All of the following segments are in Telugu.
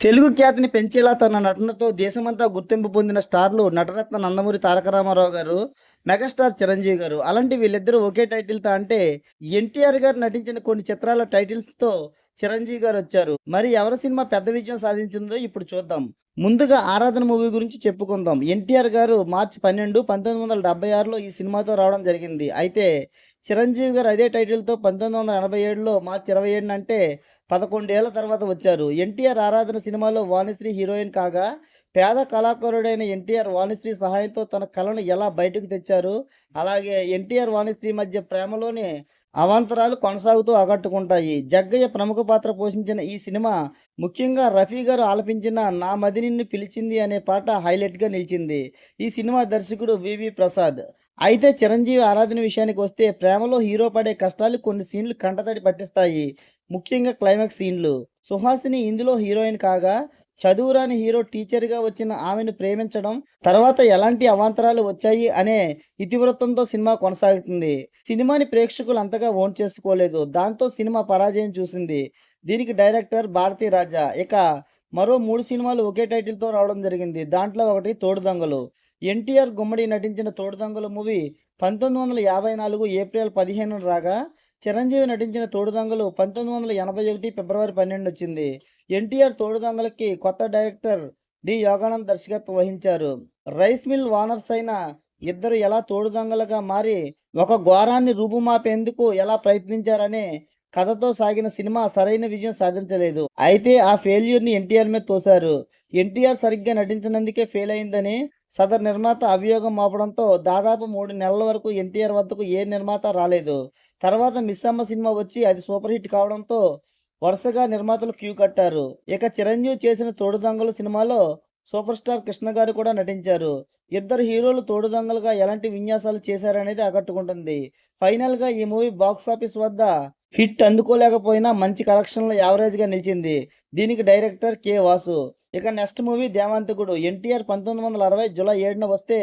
తెలుగు ఖ్యాతిని పెంచేలా తన నటనతో దేశమంతా గుర్తింపు పొందిన స్టార్లు నటరత్న నందమూరి తారక రామారావు గారు మెగాస్టార్ చిరంజీవి గారు. అలాంటి వీళ్ళిద్దరూ ఒకే టైటిల్తో అంటే ఎన్టీఆర్ గారు నటించిన కొన్ని చిత్రాల టైటిల్స్తో చిరంజీవి గారు వచ్చారు. మరి ఎవరి సినిమా పెద్ద విజయం సాధించిందో ఇప్పుడు చూద్దాం. ముందుగా ఆరాధన మూవీ గురించి చెప్పుకుందాం. ఎన్టీఆర్ గారు మార్చి పన్నెండు పంతొమ్మిది వందల డెబ్బై ఆరులో ఈ సినిమాతో రావడం జరిగింది. అయితే చిరంజీవి గారు అదే టైటిల్తో పంతొమ్మిది వందల ఎనభై ఏడులో మార్చి ఇరవై ఏడున అంటే పదకొండేళ్ళ తర్వాత వచ్చారు. ఎన్టీఆర్ ఆరాధన సినిమాలో వాణిశ్రీ హీరోయిన్ కాగా పేద కళాకారుడైన ఎన్టీఆర్ వాణిశ్రీ సహాయంతో తన కళను ఎలా బయటకు తెచ్చారు? అలాగే ఎన్టీఆర్ వాణిశ్రీ మధ్య ప్రేమలోని అవాంతరాలు కొనసాగుతూ ఆకట్టుకుంటాయి. జగ్గయ్య ప్రముఖ పాత్ర పోషించిన ఈ సినిమా ముఖ్యంగా రఫీ గారు ఆలపించిన నా మది నిన్ను పిలిచింది అనే పాట హైలైట్గా నిలిచింది. ఈ సినిమా దర్శకుడు వివి ప్రసాద్. అయితే చిరంజీవి ఆరాధన విషయానికి వస్తే ప్రేమలో హీరో పడే కష్టాలు కొన్ని సీన్లు కంటతడి పట్టిస్తాయి. ముఖ్యంగా క్లైమాక్స్ సీన్లు. సుహాసిని ఇందులో హీరోయిన్ కాగా చదువురాని హీరో టీచర్గా వచ్చిన ఆమెను ప్రేమించడం తర్వాత ఎలాంటి అవాంతరాలు వచ్చాయి అనే ఇతివృత్తంతో సినిమా కొనసాగుతుంది. సినిమాని ప్రేక్షకులు అంతగా ఓన్ చేసుకోలేదు. దాంతో సినిమా పరాజయం చూసింది. దీనికి డైరెక్టర్ భారతీ రాజా. ఇక మరో మూడు సినిమాలు ఒకే టైటిల్తో రావడం జరిగింది. దాంట్లో ఒకటి తోడు దొంగలు ఎన్టీఆర్ గుమ్మడి నటించిన తోడు దొంగలు మూవీ పంతొమ్మిది వందల యాభై నాలుగు ఏప్రిల్ పదిహేను రాగా చిరంజీవి నటించిన తోడుదొంగలు పంతొమ్మిది వందల ఎనభై ఒకటి ఫిబ్రవరి పన్నెండు వచ్చింది. ఎన్టీఆర్ తోడుదొంగలకి కొత్త డైరెక్టర్ డి. యోగానంద్ దర్శకత్వం వహించారు. రైస్ మిల్ ఓనర్స్ అయిన ఇద్దరు ఎలా తోడుదొంగలుగా మారి ఒక ఘోరాన్ని రూపుమాపేందుకు ఎలా ప్రయత్నించారనే కథతో సాగిన సినిమా సరైన విజయం సాధించలేదు. అయితే ఆ ఫెయిల్యూర్ని ఎన్టీఆర్ మీద తోశారు. ఎన్టీఆర్ సరిగ్గా నటించినందుకే ఫెయిల్ అయిందని సదర్ నిర్మాత అభియోగం మోపడంతో దాదాపు మూడు నెలల వరకు ఎన్టీఆర్ వద్దకు ఏ నిర్మాత రాలేదు. తర్వాత మిస్సమ్మ సినిమా వచ్చి అది సూపర్ హిట్ కావడంతో వరుసగా నిర్మాతలు క్యూ కట్టారు. ఇక చిరంజీవి చేసిన తోడు దొంగలు సినిమాలో సూపర్ స్టార్ కృష్ణ గారు కూడా నటించారు. ఇద్దరు హీరోలు తోడు దొంగలుగా ఎలాంటి విన్యాసాలు చేశారనేది ఆకట్టుకుంటుంది. ఫైనల్గా ఈ మూవీ బాక్స్ ఆఫీస్ వద్ద హిట్ అందుకోలేకపోయినా మంచి కలెక్షన్లో యావరేజ్గా నిలిచింది. దీనికి డైరెక్టర్ కె వాసు. ఇక నెక్స్ట్ మూవీ దేవాంతకుడు ఎన్టీఆర్ పంతొమ్మిది వందల అరవై జూలై ఏడున వస్తే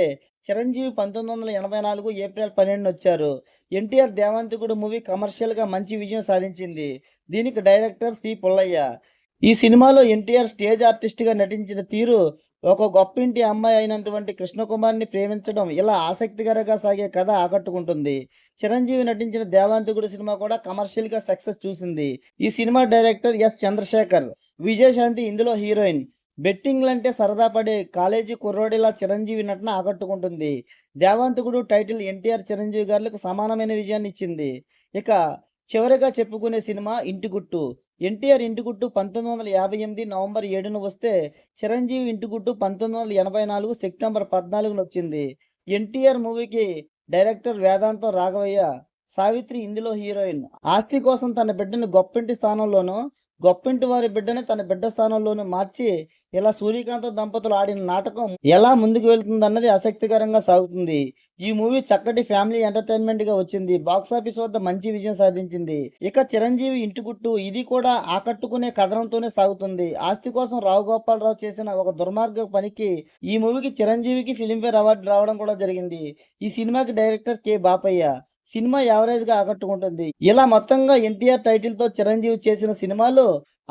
చిరంజీవి పంతొమ్మిది వందల ఎనభై నాలుగు ఏప్రిల్ పన్నెండున వచ్చారు. ఎన్టీఆర్ దేవాంతకుడు మూవీ కమర్షియల్గా మంచి విజయం సాధించింది. దీనికి డైరెక్టర్ సి పుల్లయ్య. ఈ సినిమాలో ఎన్టీఆర్ స్టేజ్ ఆర్టిస్ట్గా నటించిన తీరు ఒక గొప్పింటి అమ్మాయి అయినటువంటి కృష్ణకుమార్ని ప్రేమించడం ఇలా ఆసక్తికరంగా సాగే కథ ఆకట్టుకుంటుంది. చిరంజీవి నటించిన దేవాంతకుడు సినిమా కూడా కమర్షియల్గా సక్సెస్ చూసింది. ఈ సినిమా డైరెక్టర్ ఎస్ చంద్రశేఖర్ విజయశాంతి ఇందులో హీరోయిన్. బెట్టింగ్లు అంటే సరదా పడే కాలేజీ కుర్రోడిలా చిరంజీవి నటన ఆకట్టుకుంటుంది. దేవాంతకుడు టైటిల్ ఎన్టీఆర్ చిరంజీవి గారులకు సమానమైన విజయాన్ని ఇచ్చింది. ఇక చివరిగా చెప్పుకునే సినిమా ఇంటిగుట్టు. ఎన్టీఆర్ ఇంటిగుట్టు పంతొమ్మిది వందల యాభై ఎనిమిది నవంబర్ ఏడున వస్తే చిరంజీవి ఇంటిగుట్టు పంతొమ్మిది వందల ఎనభై నాలుగు సెప్టెంబర్ పద్నాలుగున వచ్చింది. ఎన్టీఆర్ మూవీకి డైరెక్టర్ వేదాంతం రాఘవయ్య సావిత్రి ఇందులో హీరోయిన్. ఆస్తి కోసం తన బిడ్డను గొప్పింటి స్థానంలోనూ గొప్పింటి వారి బిడ్డని తన బిడ్డ స్థానంలోనూ మార్చి ఇలా సూర్యకాంత దంపతులు ఆడిన నాటకం ఎలా ముందుకు వెళ్తుందన్నది ఆసక్తికరంగా సాగుతుంది. ఈ మూవీ చక్కటి ఫ్యామిలీ ఎంటర్టైన్మెంట్గా వచ్చింది. బాక్స్ ఆఫీస్ వద్ద మంచి విజయం సాధించింది. ఇక చిరంజీవి ఇంటి గుట్టు ఇది కూడా ఆకట్టుకునే కథనంతోనే సాగుతుంది. ఆస్తి కోసం రావు గోపాలరావు చేసిన ఒక దుర్మార్గ పనికి ఈ మూవీకి చిరంజీవికి ఫిలింఫేర్ అవార్డు రావడం కూడా జరిగింది. ఈ సినిమాకి డైరెక్టర్ కె బాపయ్య. సినిమా యావరేజ్గా ఆకట్టుకుంటుంది. ఇలా మొత్తంగా ఎన్టీఆర్ టైటిల్తో చిరంజీవి చేసిన సినిమాలు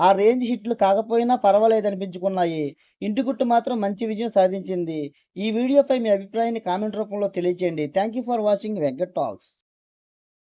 ఆ రేంజ్ హిట్లు కాకపోయినా పర్వాలేదు అనిపించుకున్నాయి ఇంటి గుట్టు మాత్రం మంచి విజయం సాధించింది. ఈ వీడియోపై మీ అభిప్రాయాన్ని కామెంట్ రూపంలో తెలియచేయండి. Thank you for watching Venkat talks.